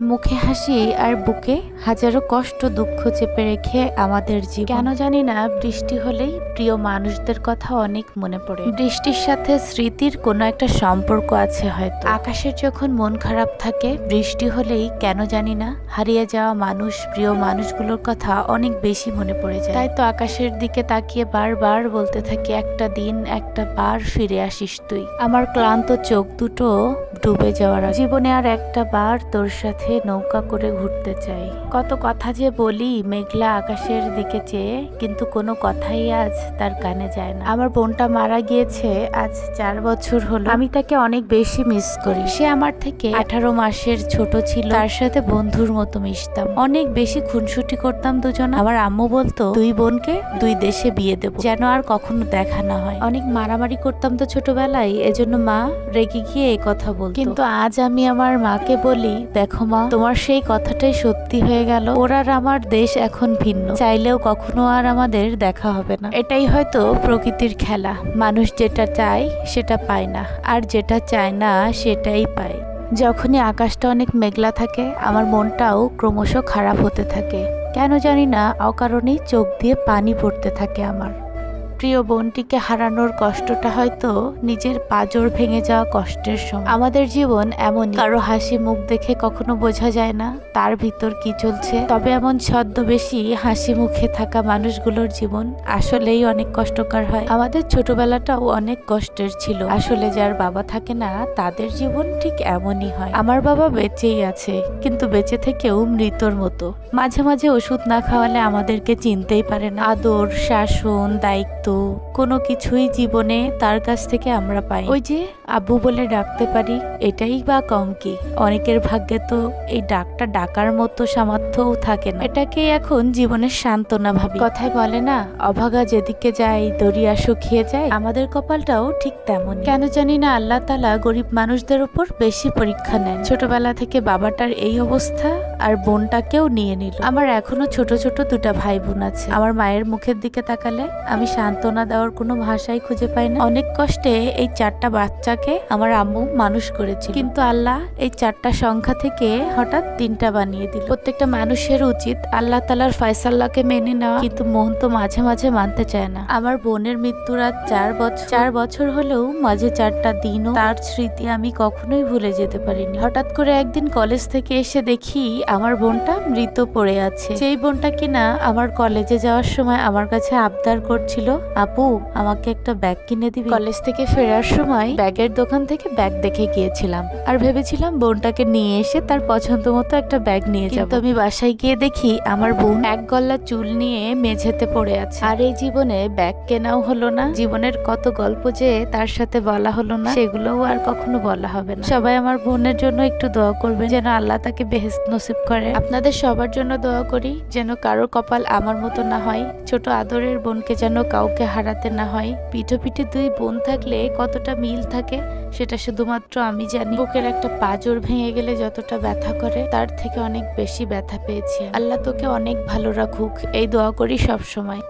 মুখে হাসি আর বুকে হাজারো কষ্ট দুঃখ চেপে রেখে আমাদের জীবন। কেন জানি না, বৃষ্টি হলেই প্রিয় মানুষদের কথা অনেক মনে পড়ে। বৃষ্টির সাথে স্মৃতির কোনো একটা সম্পর্ক আছে হয়তো। আকাশের যখন মন খারাপ থাকে, বৃষ্টি হলেই কেন জানি না, হারিয়ে যাওয়া মানুষ, প্রিয় মানুষগুলোর কথা অনেক বেশি মনে পড়ে যায়। তাই তো আকাশের দিকে তাকিয়ে বারবার বলতে থাকি, একটা দিন, একটা বার ফিরে আসিস তুই। আমার ক্লান্ত চোখ দুটো ডুবে যাওয়ার জীবনে আর একটা বার তোর সাথে নৌকা করে ঘুরতে চাই। কত কথা যে বলি মেঘলা আকাশের দিকে চেয়ে, কিন্তু কোনো কথাই আজ তার কানে যায় না। আমার বোনটা মারা গিয়েছে, আজ চার বছর হলো। আমি তাকে অনেক বেশি মিস করি। সে আমার থেকে আঠারো মাসের ছোট ছিল। তার সাথে বন্ধুর মতো মিশতাম। অনেক বেশি খুনসুটি করতাম দুজন। আমার আম্মু বলতো, দুই বোনকে দুই দেশে বিয়ে দেবো, যেন আর কখনো দেখা না হয়। অনেক মারামারি করতাম তো ছোটবেলায়। এজন্য মা রেগে গিয়ে এই কথা বল কিন্তু আজ আমি আমার মাকে বলি, দেখো মা, তোমার সেই কথাটাই সত্যি হয়ে গেল। ওর আর আমার দেশ এখন ভিন্ন। চাইলেও কখনো আর আমাদের দেখা হবে না। এটাই হয়তো প্রকৃতির খেলা। মানুষ যেটা চায়, সেটা পায় না। আর যেটা চায় না, সেটাই পায়। যখনই আকাশটা অনেক মেঘলা থাকে, আমার মনটাও ক্রমশ খারাপ হতে থাকে। কেন জানি না, অকারণেই চোখ দিয়ে পানি পড়তে থাকে আমার। প্রিয় বোনটিকে হারানোর কষ্টটা হয়তো নিজের পাজর ভেঙে যাওয়া কষ্টের সময়। আমাদের জীবন এমন কারও হাসি মুখ দেখে কখনো বোঝা যায় না তার ভিতর কি চলছে। তবে এমন ছদ্মবেশী হাসি মুখে থাকা মানুষগুলোর জীবন আসলেই অনেক কষ্টকর হয়। আমাদের ছোটবেলাটাও অনেক কষ্টের ছিল। আসলে যার বাবা থাকে না, তাদের জীবন ঠিক এমনই হয়। আমার বাবা বেঁচেই আছে, কিন্তু বেঁচে থেকেও মৃতর মতো। মাঝে মাঝে ওষুধ না খাওয়ালে আমাদেরকে চিনতেই পারে না। আদর, শাসন, দায়িত্ব tú. কোনো কিছুই জীবনে তার কাছ থেকে আমরা পাই। ওই যে আব্বু বলে ডাকতে পারি, এটাই বা কম কি? অনেকের ভাগ্যে তো এই ডাকটা ডাকার মতো সামর্থ্যও থাকে না। এটাকে এখন জীবনের সান্ত্বনা ভাবি। কথায় বলে না, অভাগা যেদিকে যায়, দরিয়া শুকিয়ে যায়। আমাদের কপালটাও ঠিক তেমন কেন জানি না আল্লাহ তালা গরিব মানুষদের উপর বেশি পরীক্ষা নেন। ছোটবেলা থেকে বাবাটার এই অবস্থা আর বোনটাকেও নিয়ে নিল। আমার এখনও ছোট ছোট দুটা ভাই বোন আছে। আমার মায়ের মুখের দিকে তাকালে আমি সান্ত্বনা দেওয়ার কোনো ভাষাই খুঁজে পাই না। অনেক কষ্টে এই চারটা বাচ্চাকে আমার আম্মু মানুষ করেছিল। কিন্তু আল্লাহ এই চারটা সংখ্যা থেকে হঠাৎ তিনটা বানিয়ে দিল। প্রত্যেকটা মানুষের উচিত আল্লাহ তালার ফয়সাল্লাহকে মেনে নেওয়া। কিন্তু মন তো মাঝে মাঝে মানতে চায় না। আমার বোনের মৃত্যুর আজ চার বছর। চার বছর হলেও মাঝে চারটা দিনও তার স্মৃতি আমি কখনোই ভুলে যেতে পারিনি। হঠাৎ করে একদিন কলেজ থেকে এসে দেখি আমার বোনটা মৃত পড়ে আছে। সেই বোনটা কিনা আমার কলেজে যাওয়ার সময় আমার কাছে আবদার করছিল, আপু আমাকে একটা ব্যাগ কিনে দিবি। কলেজ থেকে ফেরার সময় ব্যাগের দোকান থেকে ব্যাগ দেখে গিয়েছিলাম। আর ভেবেছিলাম বোনটাকে নিয়ে এসে তার পছন্দ মতো একটা ব্যাগ নিয়ে যাব। আমি বাসায় গিয়ে দেখি আমার বোন এক গল্লা চুল নিয়ে মেঝেতে পড়ে আছে। আর এই জীবনে ব্যাগ কেনাও হলো না। জীবনের কত গল্প যে তার সাথে বলা হলো না সেগুলোও আর কখনো বলা হবে না। সবাই আমার বোনের জন্য একটু দোয়া করবে যেন আল্লাহ তাকে বেহেস্ত নসিব করে। আপনাদের সবার জন্য দোয়া করি যেন কারও কপাল আমার মতো না হয় ছোট আদরের বোনকে যেন কাউকে হারাতে না হয় পিঠো পিঠে দুই বোন থাকলে কতটা মিল থাকে, সেটা শুধুমাত্র আমি জানি। বুকের একটা পাজর ভেঙে গেলে যতটা ব্যথা করে, তার থেকে অনেক বেশি ব্যথা পেয়েছি। আল্লাহ তোকে অনেক ভালো রাখুক। এই দোয়া করি সব সময়